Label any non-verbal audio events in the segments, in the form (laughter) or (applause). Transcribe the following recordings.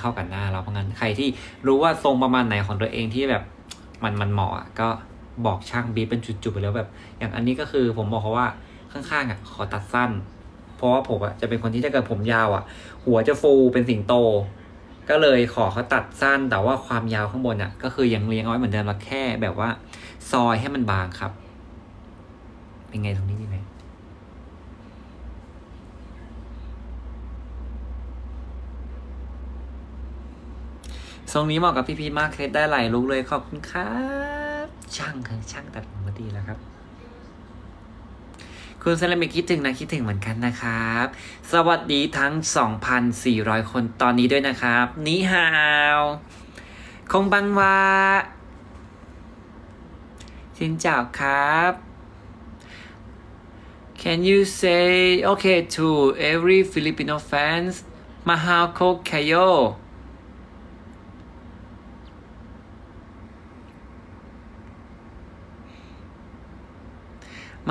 เข้ากันหน้าเราเพราะงั้นใครที่รู้ว่าทรงประมาณไหนของตัวเองที่แบบมันมันเหมาะอะก็บอกช่างบีบเป็นจุดๆไปแล้วแบบ อย่างอันนี้ก็คือผมบอกเขาว่าข้างๆอะขอตัดสั้น เพราะว่าผมอะจะเป็นคนที่ถ้าเกิดผมยาวอะ หัวจะฟูเป็นสิงโต ก็เลยขอเขาตัดสั้น แต่ว่าความยาวข้างบนอะ ก็คือยังเลี้ยงเอาไว้เหมือนเดิมแล้วแค่แบบว่า ซอยให้มันบางครับ เป็นไงตรงนี้ดีไหม ทรงนี้เหมาะกับพี่พีชมากเคล็ดได้หลายลุกเลยขอบคุณครับ ช่างคือช่างตัดผมมาดีแล้วครับ คุณเซรามิกคิดถึงนะคิดถึงเหมือนกันนะครับ สวัสดีทั้ง 2,400 คนตอนนี้ด้วยนะครับนี่ฮาวคงบังวาสินเจ้าครับ Can you say okay to every Filipino fans Mahal ko kayo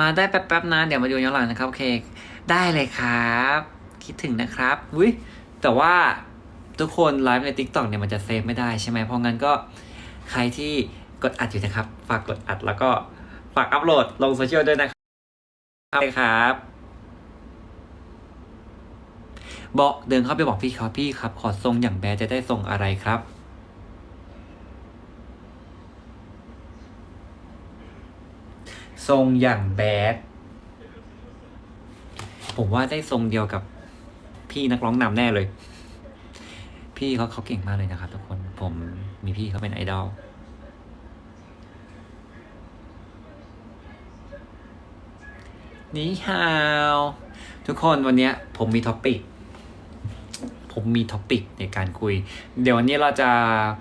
มาได้แป๊บๆนะเดี๋ยวมาดูย้อนหลังนะครับโอเค ได้เลยครับ คิดถึงนะครับอุ้ยแต่ว่าทุกคนไลฟ์ใน TikTok เนี่ยมันจะเซฟไม่ได้ใช่ไหมเพราะงั้นก็ใครที่กดอัดอยู่นะครับ ฝากกดอัดแล้วก็ฝากอัปโหลดลงโซเชียลด้วยนะครับครับบอกเดินเข้าไปบอกพี่เขาพี่ครับ ขอทรงอย่างแบจะได้ทรงอะไรครับ ทรงอย่างแบด ผมว่าได้ทรงเดียวกับพี่นักร้องนำแน่เลย พี่เขาเขาเก่งมากเลยนะครับทุกคน ผมมีพี่เขาเป็นไอดอลนี่ฮาวทุกคนวันนี้ผมมีท็อปิก ผมมีท็อปิกในการคุย เดี๋ยววันนี้เราจะ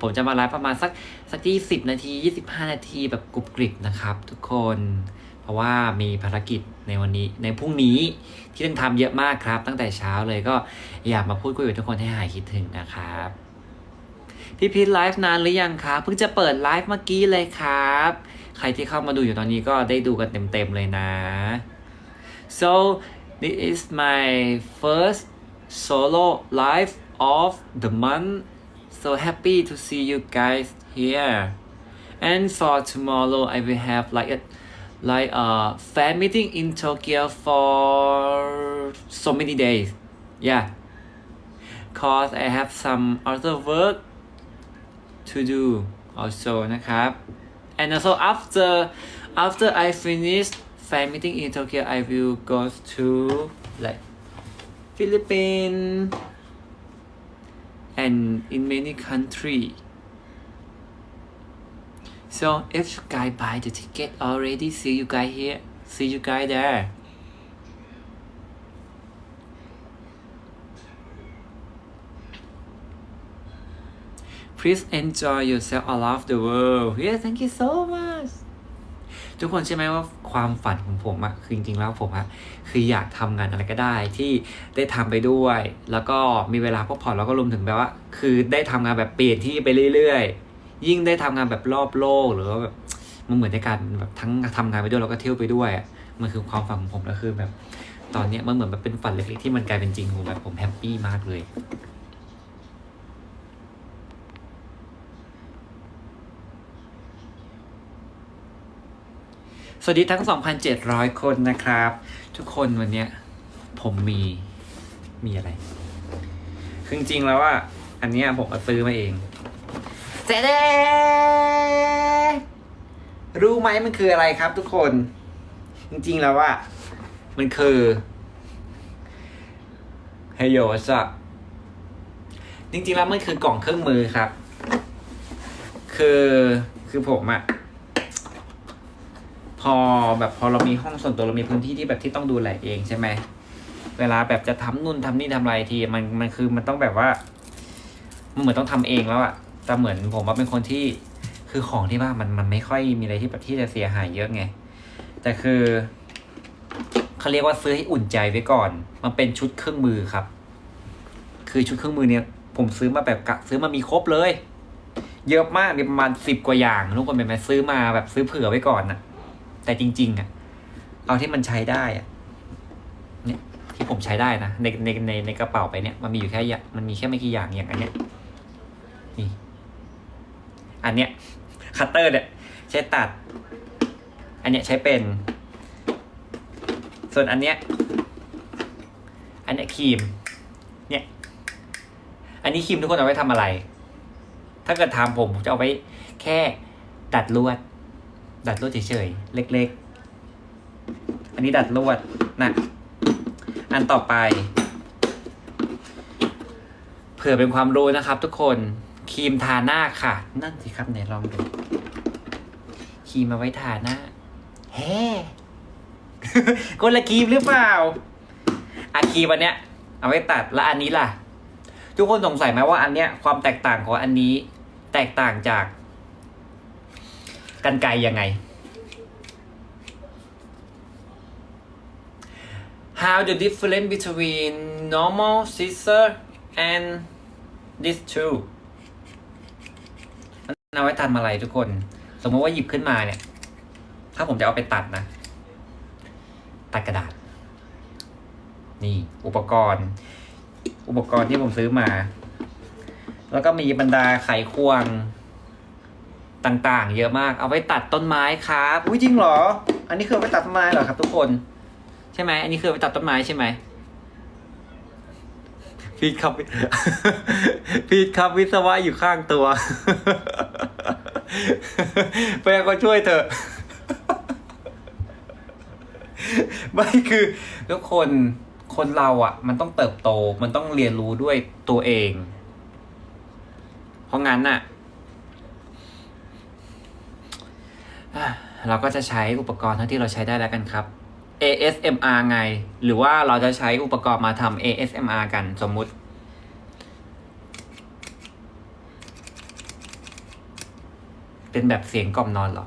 ผมจะมาไลฟ์ประมาณสักสักยี่สิบนาทียี่สิบห้านาทีแบบกรุบกริบนะครับทุกคน ราะว่ามีภารกิจในวันนี้ในพรุ่งนี้ที่ต้องทำเยอะมากครับ ตั้งแต่เช้าเลยก็อยากมาพูดคุยกับทุกคนให้หายคิดถึงนะครับ พี่พีทไลฟ์นานหรือยังครับเพิ่งจะเปิดไลฟ์เมื่อกี้เลยครับ ใครที่เข้ามาดูอยู่ตอนนี้ก็ได้ดูกันเต็มๆเลยนะ so this is my first solo live of the month so happy to see you guys here and for tomorrow I will have like a like a fan meeting in Tokyo for so many days yeah cause I have some other work to do also นะครับ and also after after I finish fan meeting in Tokyo I will go to like Philippines and in many country so if you guys buy the ticket already see you guys here see you guys there please enjoy yourself all of the world yeah thank you so much ทุกคนใช่ไหมว่าความฝันของผมอะคือจริงๆแล้วผมอะคืออยากทำงานอะไรก็ได้ที่ได้ทำไปด้วย แล้วก็มีเวลาพักผ่อนแล้วก็รวมถึงแบบว่า คือได้ทำงานแบบเปลี่ยนที่ไปเรื่อยๆ ยิ่งได้ทำงานแบบรอบโลกหรือว่าแบบมันเหมือนในการแบบทั้งทำงานไปด้วยแล้วก็เที่ยวไปด้วยอะมันคือความฝันของผมแล้วคือแบบ ตอนเนี้ยมันเหมือนแบบเป็นฝันเล็กๆที่มันกลายเป็นจริงผมแบบผมแฮปปี้มากเลยสวัสดีทั้ง 2,700 คนนะครับ ทุกคนวันเนี้ยผมมีมีอะไร คือจริงแล้วว่า อันเนี้ยผมมาซื้อมาเอง เจ๊เด้รู้ไหมมันคืออะไรครับทุกคน จริงๆแล้วว่า มันคือเฮโยสะจริงๆแล้วมันคือกล่องเครื่องมือครับ คือคือผมอะพอแบบพอเรามีห้องส่วนตัวเรามีพื้นที่ที่แบบที่ต้องดูแลเองใช่ไหมเวลาแบบจะทำนู่นทำนี่ทำอะไรทีมันมันคือมันต้องแบบว่า มันเหมือนต้องทำเองแล้วอะ แต่เหมือนผมว่าเป็นคนที่คือของที่บ้านมันมันไม่ค่อยมีอะไรที่แบบที่จะเสียหายเยอะไง แต่คือเขาเรียกว่าซื้อให้อุ่นใจไว้ก่อน มันเป็นชุดเครื่องมือครับ คือชุดเครื่องมือเนี่ย ผมซื้อมาแบบกะซื้อมามีครบเลย เยอะมากมีประมาณสิบกว่าอย่างทุกคนเป็นไหมซื้อมาแบบซื้อเผื่อไว้ก่อนนะแต่จริง ๆอะเอาที่มันใช้ได้อะเนี่ยที่ผมใช้ได้นะในในในในกระเป๋าไปเนี่ยมันมีอยู่แค่มันมีแค่ไม่กี่อย่างอย่างอันเนี้ยนี่ อันเนี้ยคัตเตอร์เนี่ยใช้ตัด อันเนี้ยใช้เป็น ส่วนอันเนี้ยอันเนี้ยครีม เนี่ย อันนี้ครีมทุกคนเอาไว้ทำอะไร ถ้าเกิดถามผมผมจะเอาไว้แค่ดัดลวด ดัดลวดเฉยๆเล็ก ๆ อันนี้ดัดลวดนะอันต่อไป เผื่อเป็นความรู้นะครับทุกคน ครีมทาหน้าค่ะ นั่นสิครับไหนลองดูครีมมาไว้ทาหน้าแฮ่คนละครีมหรือเปล่าอะครีมอันเนี้ย เอาไว้ตัดแล้วอันนี้ล่ะ ทุกคนสงสัยไหมว่าอันเนี้ยความแตกต่างของอันนี้ แตกต่างจากกันไกรยังไง How the difference between normal scissor and this two เอาไว้ทำอะไรทุกคน สมมติว่าหยิบขึ้นมาเนี่ย ถ้าผมจะเอาไปตัดนะ ตัดกระดาษ นี่ อุปกรณ์ อุปกรณ์ที่ผมซื้อมา แล้วก็มีบรรดาไขควงต่างๆ เยอะมาก เอาไว้ตัดต้นไม้ครับ อุ้ยจริงเหรอ อันนี้คือเอาไว้ตัดต้นไม้เหรอครับ ทุกคน ใช่ไหม อันนี้คือเอาไว้ตัดต้นไม้ใช่ไหม พีทครับ พีทครับวิศวะอยู่ข้างตัวไปก็ช่วยเถอะไม่คือทุกคนคนเราอะ มันต้องเติบโต มันต้องเรียนรู้ด้วยตัวเอง เพราะงั้นน่ะอะเราก็จะใช้อุปกรณ์เท่าที่เราใช้ได้แล้วกันครับ ASMR ไง หรือว่าเราจะใช้อุปกรณ์มาทำ ASMR กันสมมุติ เป็นแบบเสียงกล่อมนอนเหรอ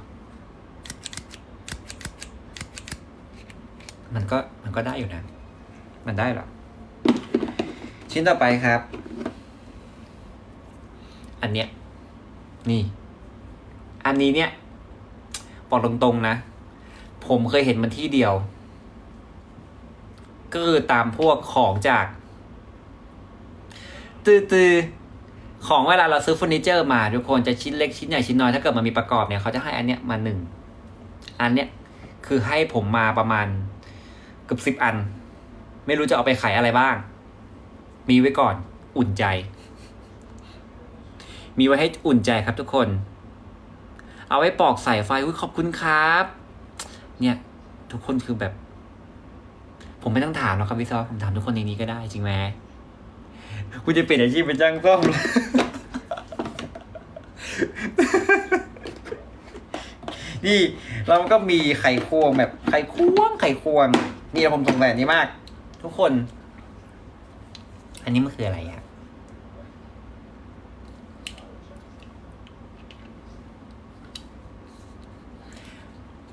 มันก็มันก็ได้อยู่นะ มันได้หรอ ชิ้นต่อไปครับ อันเนี้ย นี่ อันนี้เนี่ย บอกตรงๆนะ ผมเคยเห็นมันที่เดียว ก็คือตามพวกของจากตือตือของเวลาเราซื้อเฟอร์นิเจอร์มาทุกคนจะชิ้นเล็กชิ้นใหญ่ชิ้นน้อยถ้าเกิดมันมีประกอบเนี่ยเขาจะให้อันเนี้ยมาหนึ่งอันเนี้ยคือให้ผมมาประมาณเกือบสิบอัน ไม่รู้จะเอาไปขายอะไรบ้าง มีไว้ก่อนอุ่นใจ มีไว้ให้อุ่นใจครับทุกคน เอาไว้ปอกสายไฟคุยขอบคุณครับ เนี่ย ทุกคนคือแบบ ผมไม่ต้องถามหรอกครับพี่ซอฟผมถามทุกคนในนี้ก็ได้จริงไหมคุณจะเปลี่ยนอาชีพเป็นจ้างซ่อมนี่เราก็มีไข่ควงแบบไข่ควงไข่ควง นี่ผมสงสัยอันนี้มาก ทุกคน อันนี้มันคืออะไรอะ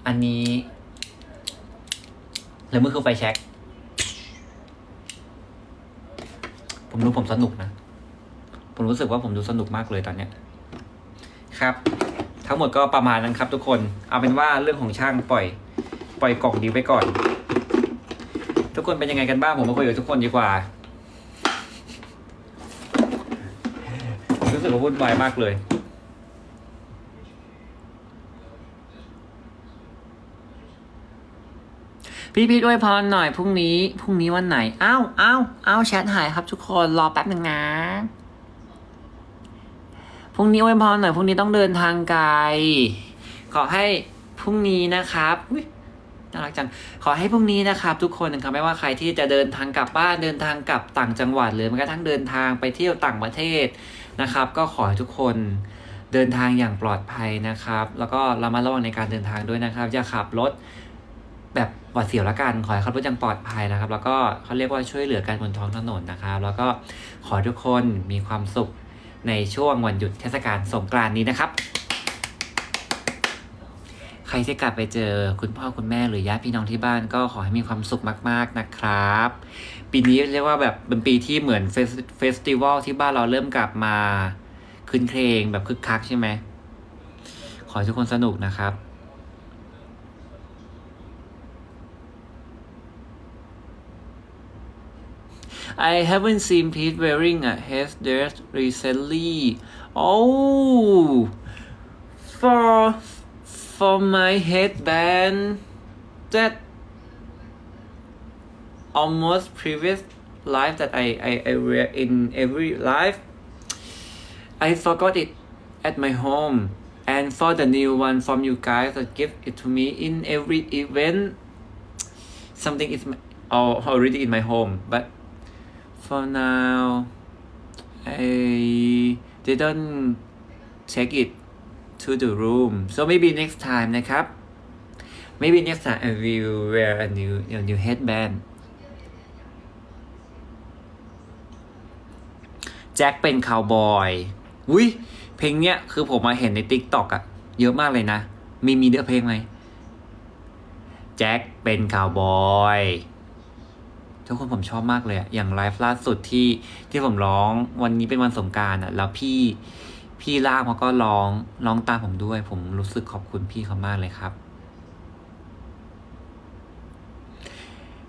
อันนี้หรือมันคือไฟแช็ก ผมรู้ผมสนุกนะ ผมรู้สึกว่าผมดูสนุกมากเลยตอนเนี้ย ครับ ทั้งหมดก็ประมาณนั้นครับ ทุกคน เอาเป็นว่าเรื่องของช่างปล่อย ปล่อยกล่องดีไว้ก่อน ทุกคนเป็นยังไงกันบ้าง ผมมาคุยกับทุกคนดีกว่า รู้สึกว่าวุ่นวายมากเลย พี่พี่ด้วยพรหน่อยพรุ่งนี้พรุ่งนี้วันไหนอ้าวอ้าวอ้าวแชทหายครับทุกคนรอแป๊บหนึ่งนะพรุ่งนี้อวยพรหน่อยพรุ่งนี้ต้องเดินทางไกลขอให้พรุ่งนี้นะครับน่ารักจังขอให้พรุ่งนี้นะครับ ทุกคนนะครับไม่ว่าใครที่จะเดินทางกลับบ้านเดินทางกลับต่างจังหวัด หรือแม้กระทั่งเดินทางไปเที่ยวต่างประเทศนะครับ ก็ขอให้ทุกคนเดินทางอย่างปลอดภัยนะครับ แล้วก็ระมัดระวังในการเดินทางด้วยนะครับอย่าขับรถแบบ หวาดเสียวละกัน ขอให้ขับรถอย่างปลอดภัยนะครับ แล้วก็เขาเรียกว่าช่วยเหลือกันบนท้องถนนนะครับ แล้วก็ขอทุกคนมีความสุขในช่วงวันหยุดเทศกาลสงกรานต์นี้นะครับ ใครที่กลับไปเจอคุณพ่อคุณแม่หรือญาติพี่น้องที่บ้านก็ขอให้มีความสุขมาก ๆนะครับ ปีนี้เรียกว่าแบบเป็นปีที่เหมือนเฟสติวัลที่บ้านเราเริ่มกลับมาคืนเครงแบบคึกคักใช่ไหมขอให้ทุกคนสนุกนะครับ I haven't seen Pete wearing a headdress recently. Oh, for for my headband that almost previous life that I, I, I wear in every life. I forgot it at my home. And for the new one from you guys that give it to me in every event, something is my- al- already in my home. But for now, I didn't take it to the room. So maybe next time นะครับ Maybe next time I will wear a new a new headband แจ็คเป็นคาวบอยอุ้ยเพลงเนี้ยคือผมมาเห็นในติ๊กต็อกอะเยอะมากเลยนะ มีมีเดือเพลงไหม แจ็คเป็นคาวบอย ทุกคนผมชอบมากเลยอะอย่างไลฟ์ล่าสุดที่ที่ผมร้องวันนี้เป็นวันสงการอะแล้วพี่พี่ลากมาก็ร้องร้องตามผมด้วย ผมรู้สึกขอบคุณพี่เขามากเลยครับ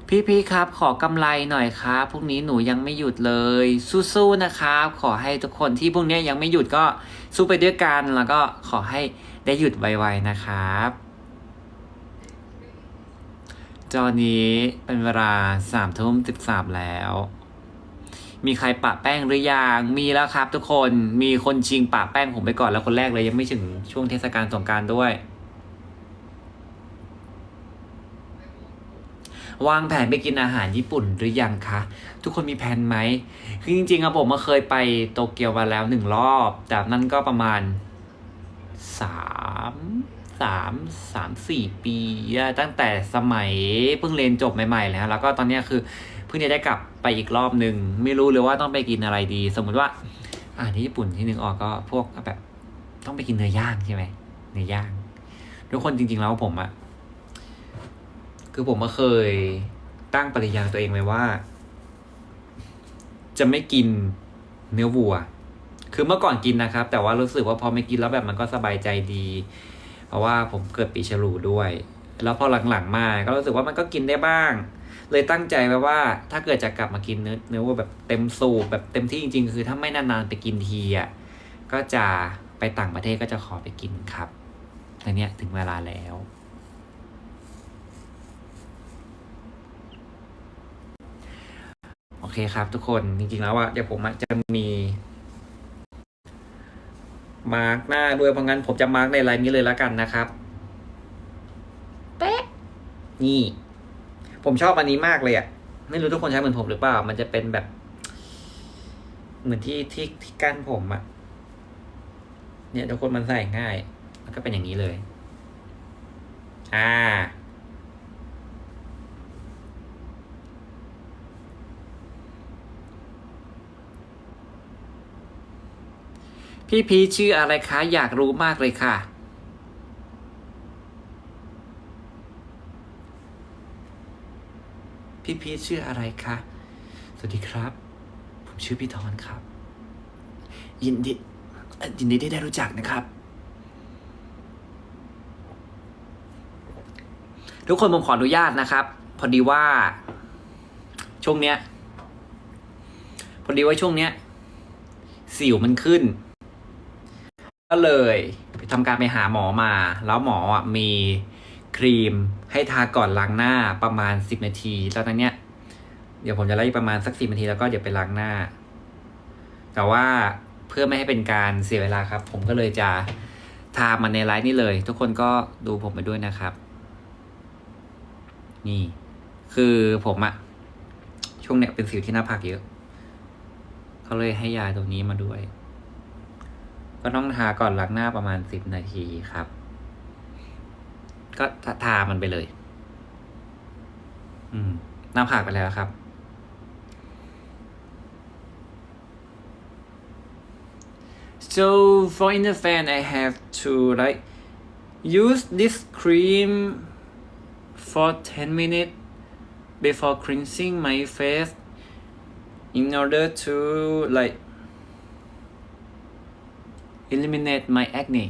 พี่พี่ครับ ขอกำไรหน่อยครับพรุ่งนี้หนูยังไม่หยุดเลย สู้ๆนะครับ ขอให้ทุกคนที่พรุ่งนี้ยังไม่หยุดก็สู้ไปด้วยกันแล้วก็ขอให้ได้หยุดไวๆนะครับ จอนี้เป็นเวลาสามทุ่มสิบสามแล้ว มีใครปะแป้งหรือยัง มีแล้วครับทุกคน มีคนชิงปะแป้งผมไปก่อนแล้วคนแรกเลยยังไม่ถึงช่วงเทศกาลสงการด้วย วางแผนไปกินอาหารญี่ปุ่นหรือยังคะ ทุกคนมีแผนไหม คือจริงๆอะผมมาเคยไปโตเกียวมาแล้วหนึ่งรอบแต่นั่นก็ประมาณสาม สามสามสี่ปีตั้งแต่สมัยเพิ่งเรียนจบใหม่ๆเลยฮะแล้วก็ตอนเนี้ยคือเพิ่งจะได้กลับไปอีกรอบหนึ่งไม่รู้เลยว่าต้องไปกินอะไรดี สมมุติว่าอาหาที่ญี่ปุ่นที่นึงออกก็พวกแบบต้องไปกินเนื้อย่างใช่ไหมเนื้อย่าง ทุกคนจริง ๆ แล้วผมอะคือผมก็เคยตั้งปฏิญาณตัวเองไว้ว่า จะไม่กินเนื้อวัว คือเมื่อก่อนกินนะครับ แต่ว่ารู้สึกว่าพอไม่กินแล้วแบบมันก็สบายใจดี เพราะว่าผมเกิดปีฉลูด้วย แล้วพอหลังๆมาก็รู้สึกว่ามันก็กินได้บ้าง เลยตั้งใจไว้ว่าถ้าเกิดจะกลับมากินเนื้อเนื้อวัวแบบเต็มสูบแบบเต็มที่จริง ๆ คือถ้าไม่นานๆไปกินทีอะก็จะไปต่างประเทศก็จะขอไปกินครับแต่เนี้ยถึงเวลาแล้วโอเคครับทุกคนจริงๆแล้วอะเดี๋ยวผมจะมี มาร์กหน้าด้วยเพราะงั้นผมจะมาร์กในไลน์นี้เลยแล้วกันนะครับเป๊ะนี่ ผมชอบอันนี้มากเลยอะไม่รู้ทุกคนใช้เหมือนผมหรือเปล่า มันจะเป็นแบบ เหมือนที่ที่ที่กั้นผมอะเนี่ยทุกคนมันใส่ง่ายมันก็เป็นอย่างนี้เลย อ่า พี่พีชื่ออะไรคะ อยากรู้มากเลยค่ะ พี่พีชื่ออะไรคะ สวัสดีครับ ผมชื่อพี่ทอนครับ ยินดียินดีที่ได้รู้จักนะครับ ทุกคนผมขออนุญาตนะครับ พอดีว่า ช่วงเนี้ย พอดีว่าช่วงเนี้ย สิวมันขึ้น ก็เลยไปทำการไปหาหมอมา แล้วหมออะมีครีมให้ทาก่อนล้างหน้าประมาณสิบนาทีแล้วตอนเนี้ยเดี๋ยวผมจะไล่ประมาณสักสิบนาทีแล้วก็เดี๋ยวไปล้างหน้า แต่ว่าเพื่อไม่ให้เป็นการเสียเวลาครับ ผมก็เลยจะทามันในไลน์นี่เลย ทุกคนก็ดูผมไปด้วยนะครับ นี่ คือผมอะช่วงเนี้ยเป็นสิวที่หน้าผากเยอะเขาเลยให้ยาตัวนี้มาด้วย ก็ต้องทาก่อนล้างหน้าประมาณสิบนาทีครับ ก็ทาทามันไปเลย อืมหน้าผากไปแล้วครับ so for in the fan I have to like use this cream for 10 minutes before cleansing my face in order to like eliminate my acne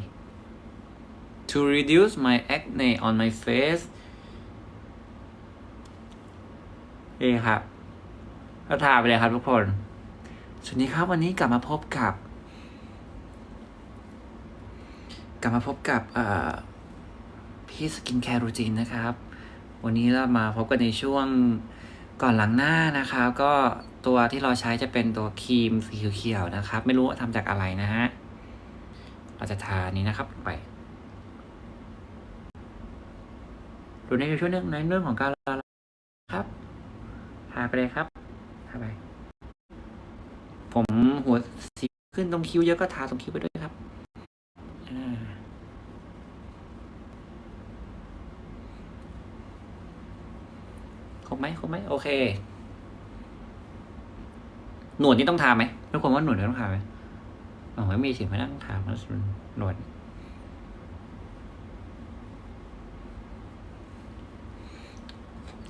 to reduce my acne on my face เองครับก็ทาไปเลยครับทุกคน สวัสดีครับวันนี้กลับมาพบกับ กลับมาพบกับพี่สกินแคร์รูจีนนะครับ วันนี้เรามาพบกันในช่วงก่อนหลังหน้านะครับ ก็ตัวที่เราใช้จะเป็นตัวครีมสีเขียวๆนะครับ ไม่รู้ว่าทำจากอะไรนะฮะ เราจะทานี้นะครับลงไปดูในช่วงเรื่องในเรื่องของการละลายครับทาไปเลยครับทาไป ผมหัวสีขึ้นตรงคิ้วเยอะก็ทาตรงคิ้วไปด้วยครับครบไหมครบไหมโอเค หนวดนี่ต้องทาไหมทุกคนว่าหนวดนี่ต้องทาไหม อ๋อไม่มีสิไม่ต้องทาเพราะหนวด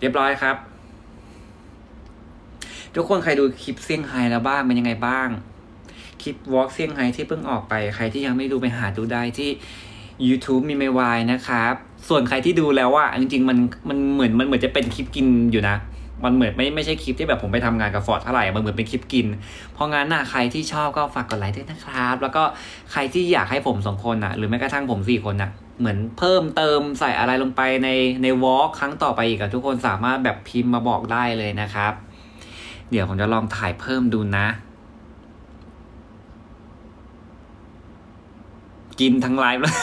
เรียบร้อยครับ ทุกคนใครดูคลิปเซี่ยงไฮ้แล้วบ้างเป็นยังไงบ้าง คลิปวอล์กเซี่ยงไฮ้ที่เพิ่งออกไป ใครที่ยังไม่ดูไปหาดูได้ที่ YouTube มีไม่วายนะครับ ส่วนใครที่ดูแล้วว่าจริงๆมันมันเหมือนมันเหมือนจะเป็นคลิปกินอยู่นะ มันเหมือนไม่ไม่ใช่คลิปที่แบบผมไปทำงานกับฟอร์ดเท่าไหร่ มันเหมือนเป็นคลิปกิน เพราะงั้นน่ะใครที่ชอบก็ฝากกดไลค์ด้วยนะครับ แล้วก็ใครที่อยากให้ผมสองคนน่ะ หรือแม้กระทั่งผมสี่คนน่ะ เหมือนเพิ่มเติมใส่อะไรลงไปในในวอล์กครั้งต่อไปอีกอะทุกคนสามารถแบบพิมพ์มาบอกได้เลยนะครับ เดี๋ยวผมจะลองถ่ายเพิ่มดูนะ กินทั้งไลฟ์เลย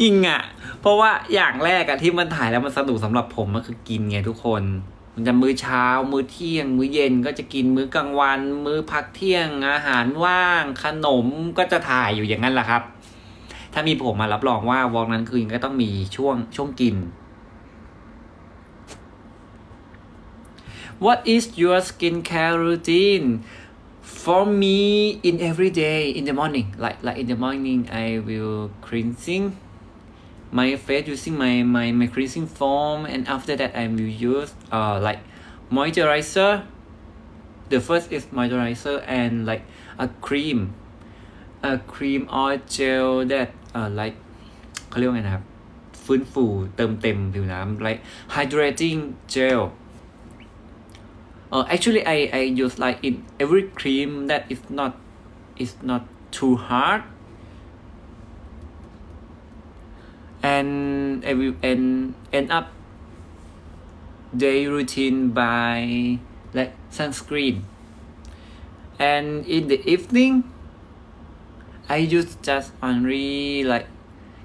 จริงอะ เพราะว่าอย่างแรกอะที่มันถ่ายแล้วมันสนุกสำหรับผมก็คือกินไงทุกคน มันจะมื้อเช้า มื้อเที่ยง มื้อเย็นก็จะกินมื้อกลางวัน มื้อพักเที่ยง อาหารว่าง ขนมก็จะถ่ายอยู่อย่างนั้นแหละครับ ถ้ามีผมมารับรองว่าวอล์กนั้นคือก็ต้องมีช่วงช่วงกิน What is your skincare routine? For me, in every day, in the morning, like like in the morning, I will cleansing my face using my my, my cleansing foam, and after that, I will use uh like moisturizer. The first is moisturizer and like a cream, a cream or gel that uh like (tsk) เขาเรียกว่าไงนะครับ ฟื้นฟูเติมเต็มผิวน้ำ like hydrating gel uh, actually I, I use like in every cream that is not is not too hard And will end, end up day routine by like sunscreen. And in the evening I use just only like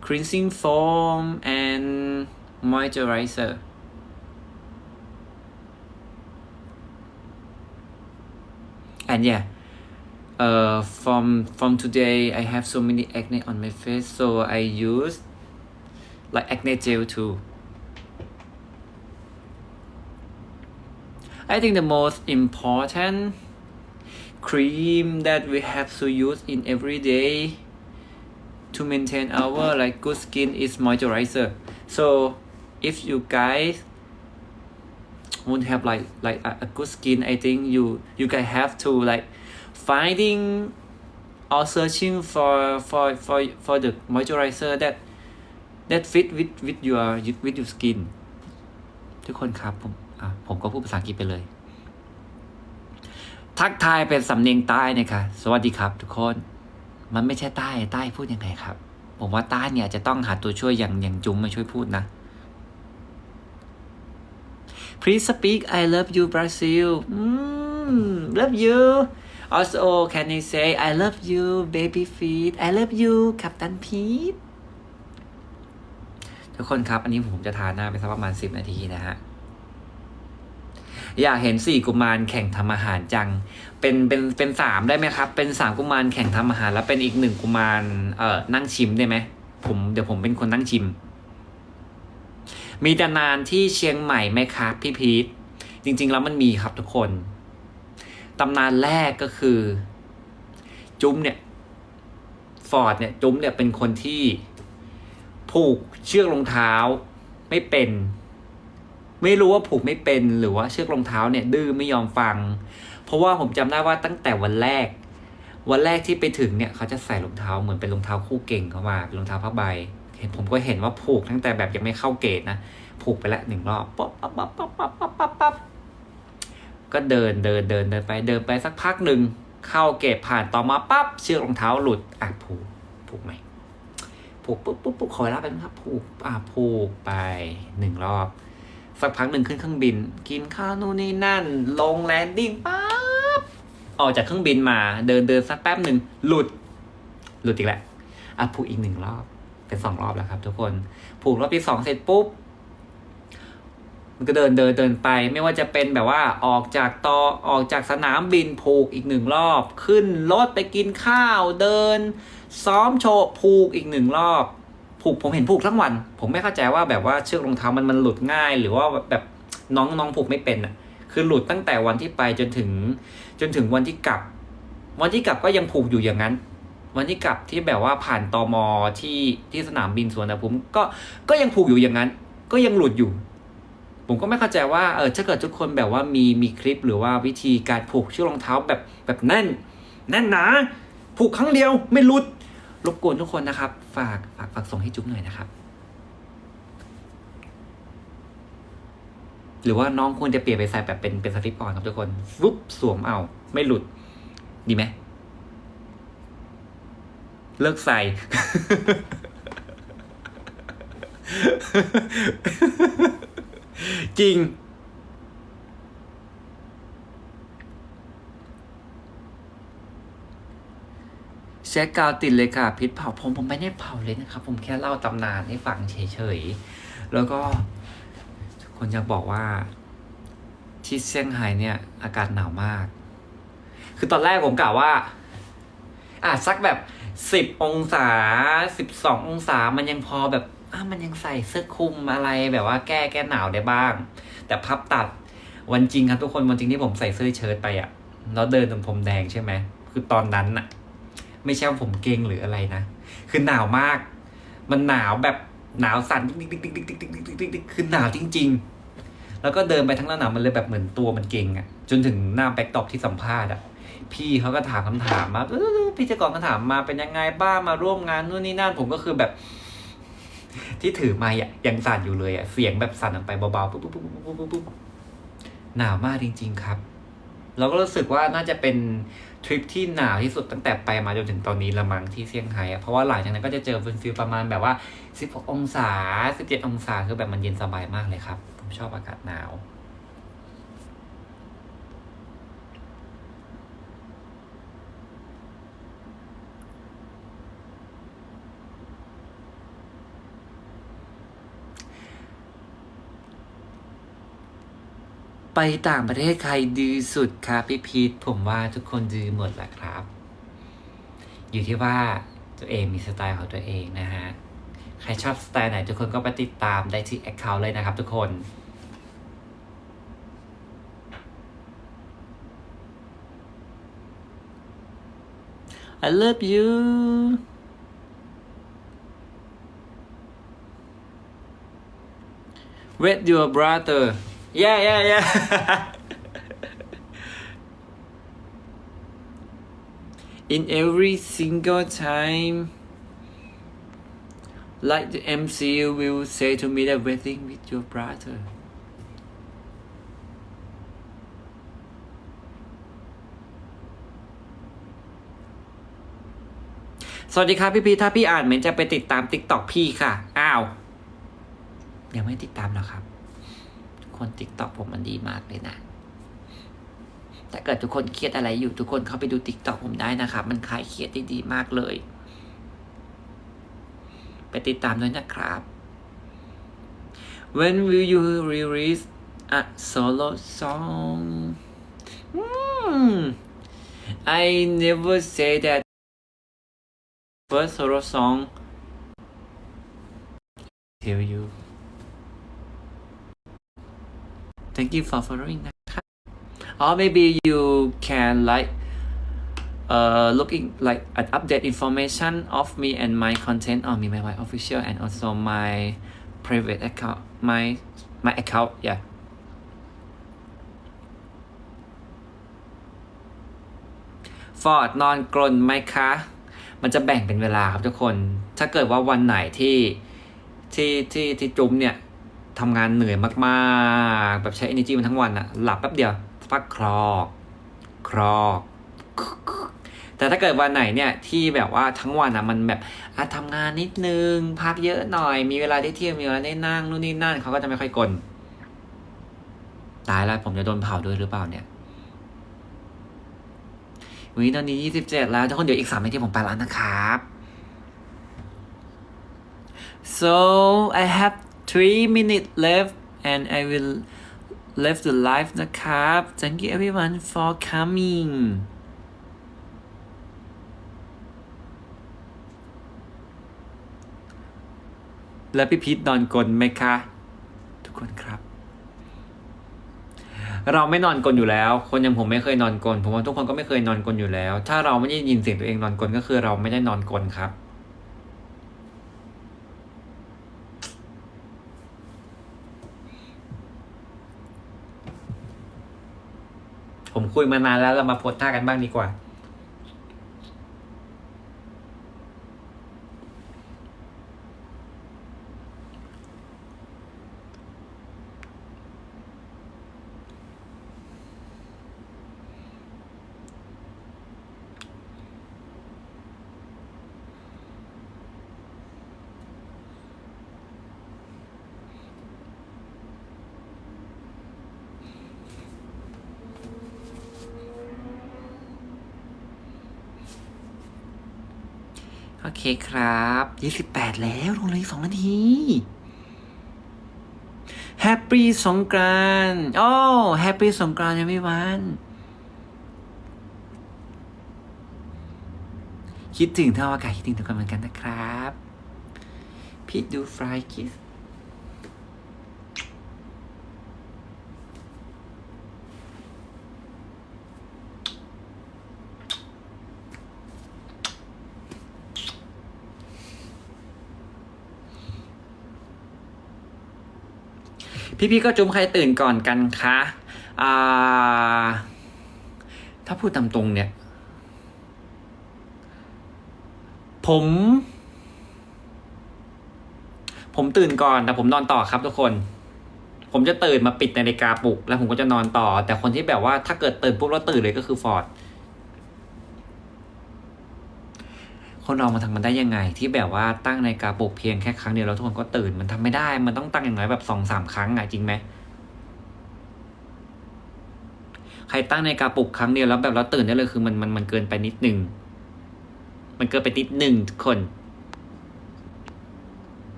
cleansing foam and moisturizer. And yeah uh from from today i have so many acne on my face so i use like acne gel too. I think the most important cream that we have to use in every day to maintain our like good skin is moisturizer. So if you guys won't have like like a, a good skin i think you you guys have to like finding or searching for for for for the moisturizer that that fit with with your with your skin ทุกคนครับผมอะผมก็พูดภาษาอังกฤษไปเลย ทักทายเป็นสำเนียงใต้นะคะสวัสดีครับ ทุกคน มันไม่ใช่ใต้ใต้พูดยังไงครับ ผมว่าใต้เนี่ยจะต้องหาตัวช่วยอย่างอย่างจุ้มมาช่วยพูดนะ Please speak I love you Brazil mm, love you also can I say I love you baby feet I love you Captain Pete ทุกคนครับ อันนี้ผมจะทานหน้าไปสักประมาณ10นาทีนะฮะอยากเห็นสี่กุมารแข่งทำอาหารจัง เป็นเป็นเป็นสามได้ไหมครับ เป็นสามกุมารแข่งทำอาหาร แล้วเป็นอีกหนึ่งกุมารเอ่อนั่งชิมได้ไหมผมเดี๋ยวผมเป็นคนนั่งชิม มีตำนานที่เชียงใหม่ไหมครับพี่พีทจริง ๆ แล้วมันมีครับทุกคนตำนานแรกก็คือ จุ้มเนี่ยฟอร์ดเนี่ยจุ้มเนี่ยเป็นคนที่ ผูกเชือกรองเท้าไม่เป็น ไม่รู้ว่าผูกไม่เป็นหรือว่าเชือกรองเท้าเนี่ย ดื้อไม่ยอมฟัง เพราะว่าผมจำได้ว่าตั้งแต่วันแรก วันแรกที่ไปถึงเนี่ยเขาจะใส่รองเท้าเหมือนเป็นรองเท้าคู่เก่งเข้ามาเป็นรองเท้าผ้าใบเห็นผมก็เห็นว่าผูกตั้งแต่แบบยังไม่เข้าเกตนะผูกไปละหนึ่งรอบป๊บปั๊บปั๊บปั๊บปั๊บปั๊บปั๊บปั๊บก็เดินเดินเดินเดินไปเดินไปสักพักหนึ่งเข้าเก็บผ่านต่อมาปั๊บเชือกรองเท้าหลุดอะผูกผูกไหม ผูกปุ๊บปุ๊บปุ๊บขอเวลาไปนะครับผูกอะผูกไปหนึ่งรอบ สักพักหนึ่งขึ้นเครื่องบิน กินข้าวนู่นนี่นั่น ลงแลนดิ้งปั๊บออกจากเครื่องบินมา เดินเดินสักแป๊บหนึ่งหลุด หลุดอีกแล้วอะผูกอีกหนึ่งรอบ เป็นสองรอบแล้วครับ ทุกคนผูกรอบที่สองเสร็จปุ๊บมันก็เดินเดินเดินไป ไม่ว่าจะเป็นแบบว่าออกจากตอออกจากสนามบินผูกอีกหนึ่งรอบ ขึ้นรถไปกินข้าวเดิน ซ้อมโชว์ผูกอีกหนึ่งรอบผูกผมเห็นผูกทั้งวัน ผมไม่เข้าใจว่าแบบว่าเชือกรองเท้ามันมันหลุดง่าย หรือว่าแบบน้องน้องผูกไม่เป็นอะ คือหลุดตั้งแต่วันที่ไปจนถึง จนถึงวันที่กลับ วันที่กลับก็ยังผูกอยู่อย่างนั้น วันที่กลับที่แบบว่าผ่านตอมอที่ที่สนามบินสวนภูมิก็ก็ยังผูกอยู่อย่างนั้น ก็ยังหลุดอยู่ ผมก็ไม่เข้าใจว่าเออถ้าเกิดทุกคนแบบว่ามีมีคลิปหรือว่าวิธีการผูกเชือกรองเท้าแบบแบบแน่นแน่นหนาผูกครั้งเดียวไม่หลุด รบกวนทุกคนนะครับ ฝากฝากฝากส่งให้จุ๊บหน่อยนะครับ หรือว่าน้องควรจะเปลี่ยนไปใส่แบบเป็นเป็นสลิปออนครับทุกคนวุบสวมเอา ไม่หลุด ดีไหมเลิกใส่ จริง ช็คกาวติดเลยค่ะพิษเผาผมผมไม่ได้เผาเลยนะครับ ผมแค่เล่าตำนานให้ฟังเฉยๆ แล้วก็ทุกคนอยากบอกว่า ที่เซี่ยงไฮ้เนี่ย อากาศหนาวมาก คือตอนแรกผมกล่าวว่า อะสักแบบสิบองศาสิบสององศามันยังพอแบบอะมันยังใส่เสื้อคลุมอะไรแบบว่าแก้แก้หนาวได้บ้าง แต่พับตัดวันจริงครับทุกคนวันจริงที่ผมใส่เสื้อเชิ้ตไปอะแล้วเดินตรงพรมแดงใช่ไหมคือตอนนั้นอะ ไม่ใช่ว่าผมเก่งหรืออะไรนะ คือหนาวมาก มันหนาวแบบหนาวสั่นติ๊กติ๊กติ๊กติ๊กติ๊กติ๊กติ๊กติ๊กติ๊กคือหนาวจริง ๆ แล้วก็เดินไปทั้งหน้าหนาวมันเลยแบบเหมือนตัวมันเก่งอะ จนถึงหน้าแบ็กตอกที่สัมภาษณ์อะ พี่เขาก็ถามคำถามมาพี่เจะกรก็ถามมาเป็นยังไงบ้างมาร่วมงานนู่นนี่นั่นผมก็คือแบบ ที่ถือไม้อะยังสั่นอยู่เลยอะเสียงแบบสั่นออกไปเบาๆปุ๊บปุ๊บปุ๊บปุ๊บปุ๊บหนาวมากจริง ๆ ครับ เราก็รู้สึกว่าน่าจะเป็นทริปที่หนาวที่สุดตั้งแต่ไปมาจนถึงตอนนี้ละมั้งที่เซี่ยงไฮ้อะเพราะว่าหลังจากนั้นก็จะเจอฟิลประมาณแบบว่า 16 องศา 17 องศาคือแบบมันเย็นสบายมากเลยครับ ผมชอบอากาศหนาว ไปต่างประเทศใครดีสุดครับพี่พีทผมว่าทุกคนดีหมดแหละครับ อยู่ที่ว่าตัวเองมีสไตล์ของตัวเองนะฮะ ใครชอบสไตล์ไหนทุกคนก็ไปติดตามได้ที่ Account เลยนะครับทุกคน I love you with your brother yeah yeah yeah in every single time like the MCU will say to me that wedding with your brother สวัสดีครับพี่พีถ้าพี่อ่านเหมือนจะไปติดตามติ๊กต็อกพี่ค่ะ อ้าว ยังไม่ติดตามหรอครับ คนติ๊กต็อกผมมันดีมากเลยนะถ้าเกิดทุกคนเครียดอะไรอยู่ทุกคนเข้าไปดูติ๊กต็อกผมได้นะครับ มันคลายเครียดได้ดีมากเลย ไปติดตามด้วยนะครับ When will you release a solo song hmm. I never say that first solo song tell you thank you for following นะครับ or maybe you can like uh looking like an update information of me and my content on me my, my official and also my private account my my account yeah ฟอร์ดนอนกรนไหมคะ มันจะแบ่งเป็นเวลาครับทุกคน ถ้าเกิดว่าวันไหนที่ที่ที่ที่จุ้มเนี่ย ทำงานเหนื่อยมากๆ แบบใช้ energy มันทั้งวันอะหลับแป๊บเดียวสักพักคลอกคลอกแต่ถ้าเกิดวันไหนเนี่ยที่แบบว่าทั้งวันอะมันแบบอะทำงานนิดนึง พักเยอะหน่อย มีเวลาได้เที่ยวมีเวลาได้นั่งนู่นนี่นั่นเขาก็จะไม่ค่อยกลนตายแล้วผมจะโดนเผาด้วยหรือเปล่าเนี่ยวันนี้ตอนนี้ยี่สิบเจ็ดแล้วทุกคนเดี๋ยวอีกสามนาทีผมไปแล้วนะครับ so I have three minutes left and I will leave the live นะครับ thank you everyone for coming แล้วพี่พีทนอนกลนไหมคะ ทุกคนครับ เราไม่นอนกลนอยู่แล้ว คนอย่างผมไม่เคยนอนกลนผมว่าทุกคนก็ไม่เคยนอนกลนอยู่แล้ว ถ้าเราไม่ได้ยินเสียงตัวเองนอนกลนก็คือเราไม่ได้นอนกลนครับ คุยมานานแล้วเรามาโพสท่ากันบ้างดีกว่า เคครับยี่สิบแปดแล้วลงเลยสองนาที Happy สงกรานโอ้ Happy สงกรานยังไม่วันคิดถึงเท่าอากาศคิดถึงทุกคนเหมือนกันนะครับ พี่ดูฟรายคิส พี่ๆก็จุ้มใครตื่นก่อนกันคะอ่าถ้าพูดตามตรงเนี่ย ผม ผมตื่นก่อนแต่ผมนอนต่อครับทุกคน ผมจะตื่นมาปิดนาฬิกาปลุก แล้วผมก็จะนอนต่อ แต่คนที่แบบว่าถ้าเกิดตื่นปุ๊บแล้วตื่นเลยก็คือฟอร์ด คนเรามันทำมันได้ยังไง ที่แบบว่าตั้งนาฬิกาปลุกเพียงแค่ครั้งเดียวแล้วทุกคนก็ตื่นมันทำไม่ได้ มันต้องตั้งอย่างน้อยแบบสองสามครั้งอะจริงไหมใครตั้งนาฬิกาปลุกครั้งเดียวแล้วแบบเราตื่นได้เลยคือมันมันมันเกินไปนิดหนึ่งมันเกินไปนิดหนึ่งทุกคน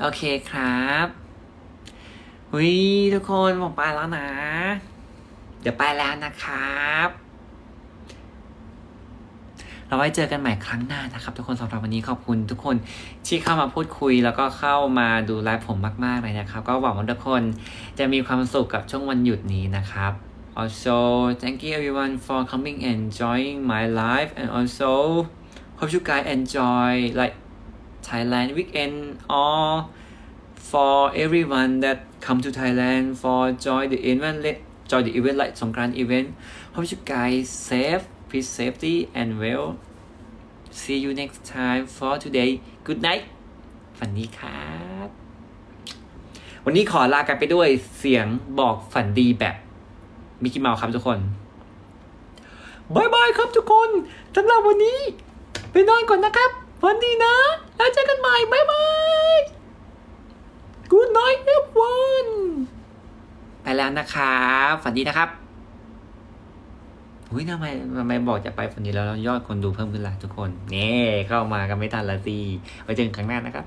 โอเคครับวิทุกคนผมไปแล้วนะ เดี๋ยวไปแล้วนะครับ เราไว้เจอกันใหม่ครั้งหน้านะครับ ทุกคนสำหรับวันนี้ขอบคุณทุกคนที่เข้ามาพูดคุย แล้วก็เข้ามาดูไลฟ์ผมมาก ๆ เลยนะครับ ก็หวังว่าทุกคนจะมีความสุขกับช่วงวันหยุดนี้นะครับ also thank you everyone for coming and joining my live and also hope you guys enjoy like Thailand weekend or for everyone that come to Thailand for join the event join the event like Songkran event hope you guys safe please safety and well see you next time for today good night ฝันดีครับ วันนี้ขอลากันไปด้วยเสียงบอกฝันดีแบบมิกกี้เมาส์ครับทุกคนบายบายครับทุกคนสำหรับวันนี้ ไปนอนก่อนนะครับฝันดีนะ แล้วเจอกันใหม่บายบาย Good night everyone ไปแล้วนะครับ ฝันดีนะครับ อุ้ยทำไมทำไมบอกจะไปฝันดีแล้วแล้วยอดคนดูเพิ่มขึ้นล่ะทุกคนนี่เข้ามากันไม่ทันละสิไว้เจอกันครั้งหน้านะครับ